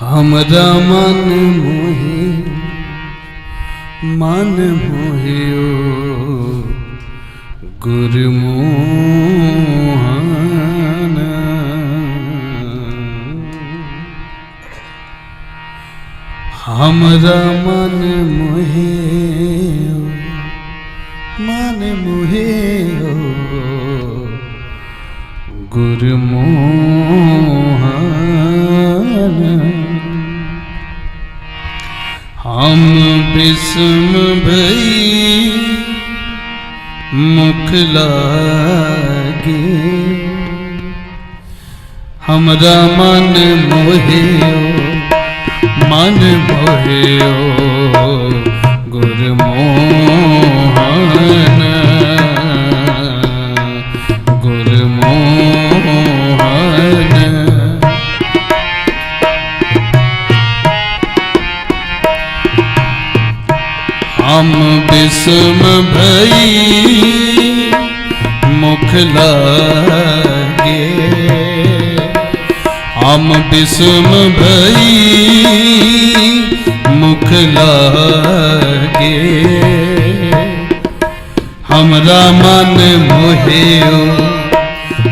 हमरा मन मोहे मन मोहियो गुरमोहन हमरा मन मोहे मन मोहे गुरमोहन ਹਮ ਬਿਸਮ ਭਈ ਮੁਖ ਲਾਗੇ। ਹਮਰਾ ਮਨ ਮੋਹਿਓ ਮਨ ਮੋਹਿਓ। ਹਮ ਬਿਸਮ ਭਈ ਮੁਖ ਲਾਗੇ। ਹਮਰਾ ਮਨ ਮੋਹਿਓ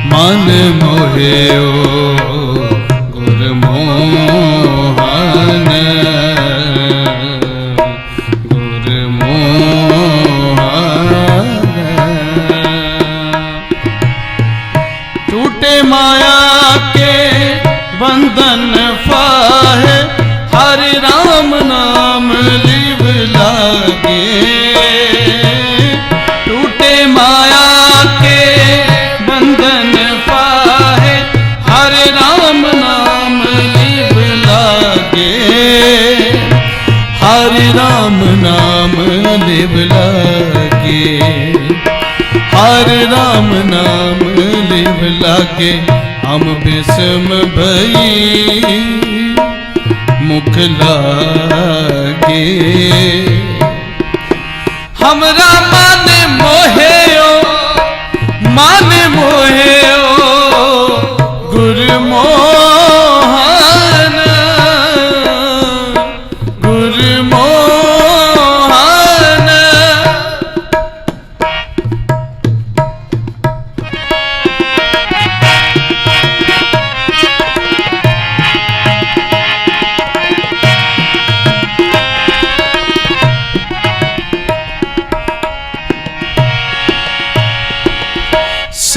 ਮਨ ਮੋਹਿਓ। लागे हम विषम भई मुख लागे हमरा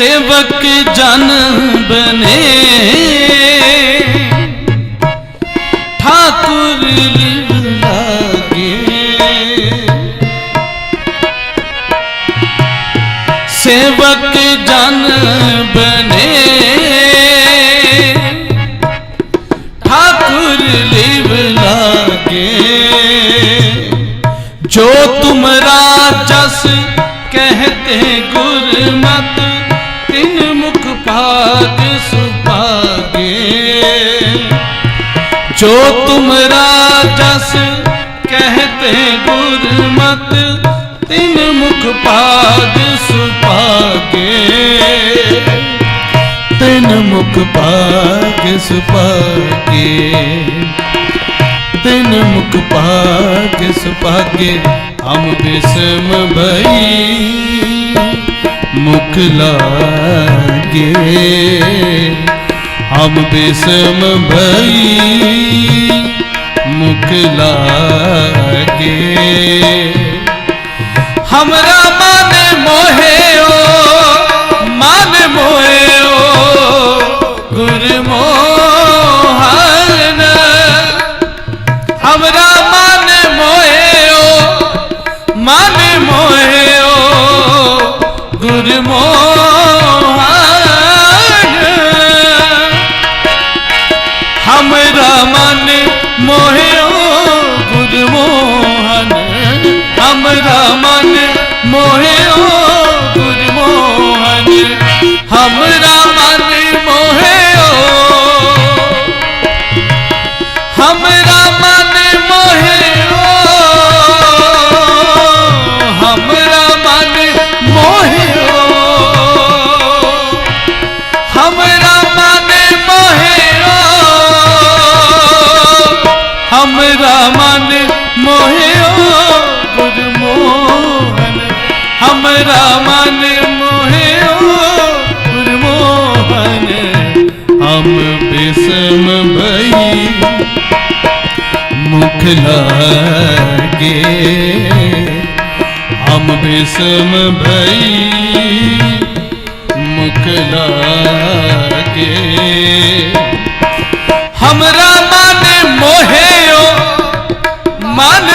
ਸੇਵਕ ਜਨ ਬਨੇ। ਠਾਕੁਰ ਲਾਗੇ। ਸੇਵਕ ਜਨ ਬਨੇ। ਠਾਕੁਰ ਲਿਵ ਲਾਗੇ। ਜੋ जो तुम राजस कहते गुरमत तिन मुख पाग सुपागे तिन मुख पाग सुपागे तिन मुख पाग सुपागे हम विषम भई मुख लागे ਹਮ ਬਿਸਮ ਭਈ ਮੁਖ ਲਾਗੇ। ਹਮਰਾ ਮੋਹਿਓ ਗੁਰ ਮੋਹਨ ਹਮਰਾ ਮਨ ਮੋਹਿਓ मुख लागे हम विषम भई मुख लागे हमरा मन मोहेयो मन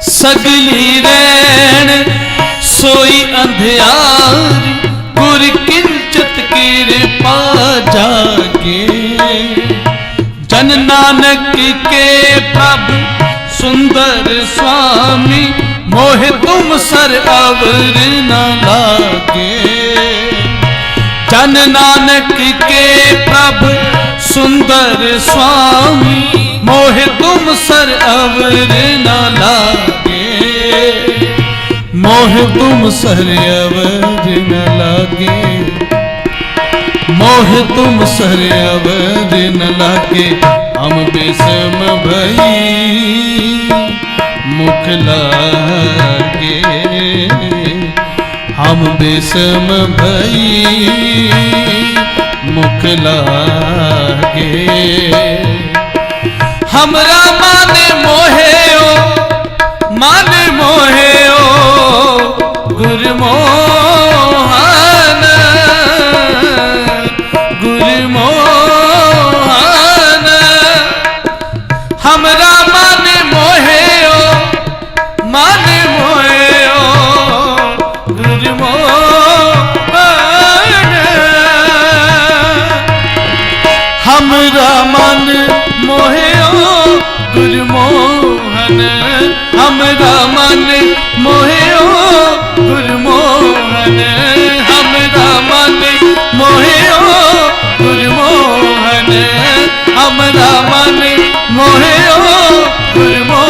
ਸਗਲੀ ਰੈਣ ਸੋਈ ਅੰਧਿਆਰੀ, ਗੁਰ ਕਿਰਚਤ ਕਿਰਪਾ ਜਾਗੇ। ਜਨ ਨਾਨਕ ਕੇ ਪ੍ਰਭ ਸੁੰਦਰ ਸੁਆਮੀ, ਮੋਹਿ ਤੁਮ ਸਰ ਅਵਰ ਨਾ ਲਾਗੇ। ਧਨ ਨਾਨਕ ਕੇ ਪ੍ਰਭ ਸੁੰਦਰ ਸੁਆਮੀ, ਮੋਹਿ ਤੁਮ ਸਰ ਅਵਰ ਨਾ ਲਾਗੇ। ਮੋਹਿ ਤੁਮ ਸਰ ਅਵਰ ਨਾ ਲਾਗੇ। ਮੋਹਿ ਤੁਮ ਸਰ ਅਵਰ ਨਾ ਲਾਗੇ। ਹਮ ਬੇਸਮ ਭਈ ਮੁਖ ਲਾਗੇ। ਨਾਮ ਬੇਸਮ ਭਈ ਮੁਖ ਲਾਗੇ। ਹਮਰਾ ਮਾਨੇ ਮੋਹਿਓ ਮਾਨੇ ਮੋਹਿਓ ਗੁਰਮੋ মন আমরা মন মোহে ও গুরমোহন আমরা মন মোহে ও গুরমোহন আমরা মন মোহে ও গুরমোহন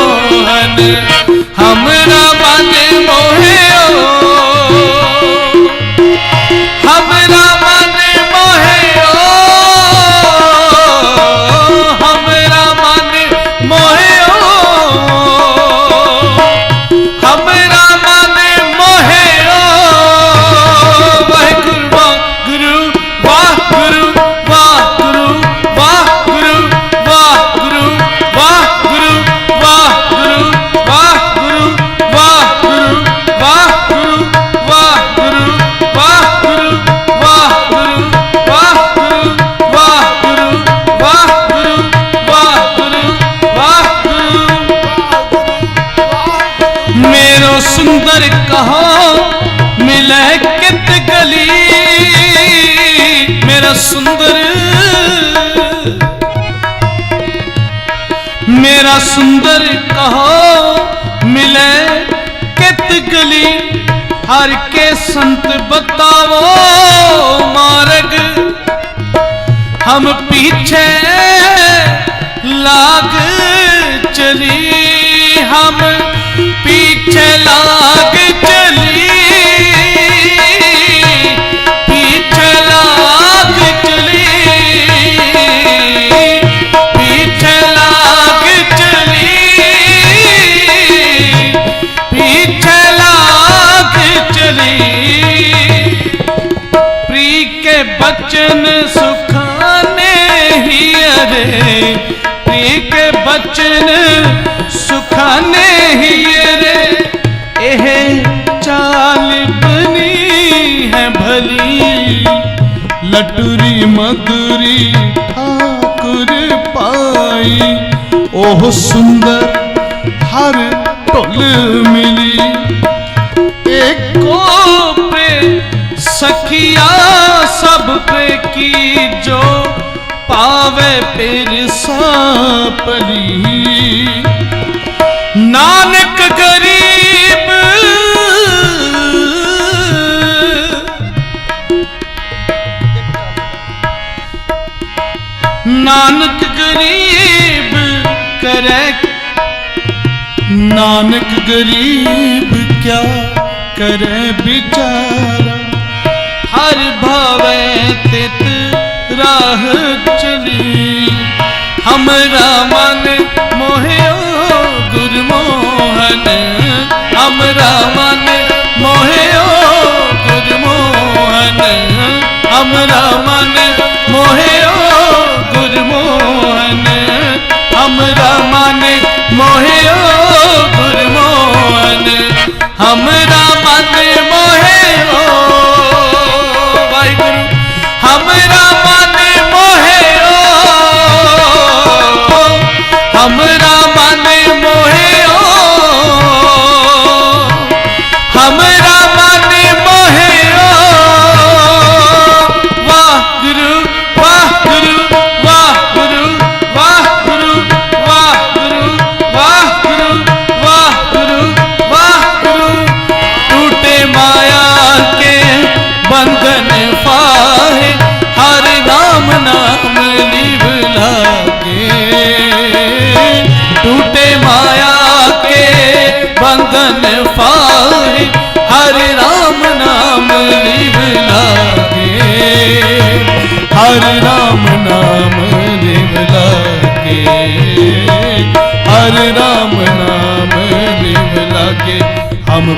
ਮੇਰਾ ਸੁੰਦਰ ਕਹੋ, ਮਿਲੇ ਕਿਤ ਗਲੀ? ਹਰ ਕੇ ਸੰਤ ਬਤਾਵੋ, ਮਾਰਗ। ਹਮ ਪੀਛੇ ਲਾਗ ਚਲੀ, ਹਮ पीछे लाग ਬਹੁਤ ਸੁੰਦਰ ਹਰ ਢੁੱਲ ਮਿਲੀ। ਏਕੋ ਪੇ ਸਖੀਆ ਸਭ ਪੇ ਕੀ ਜੋ ਪਾਵੇ ਪਿਰ ਸਾਪਲੀ ਨਾਨਕ ਗਰੀਬ ਨਾਨਕ ਗਰੀਬ ਨਾਨਕ ਗਰੀਬ ਕਿਆ ਕਰੇ ਵਿਚਾਰਾ? गुरमोहन हमरा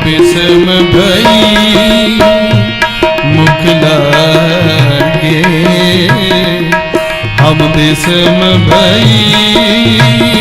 ਬਿਸਮ ਭਈ ਮੁਖ ਲਾਗੇ ਹਮ ਬਿਸਮ ਭਈ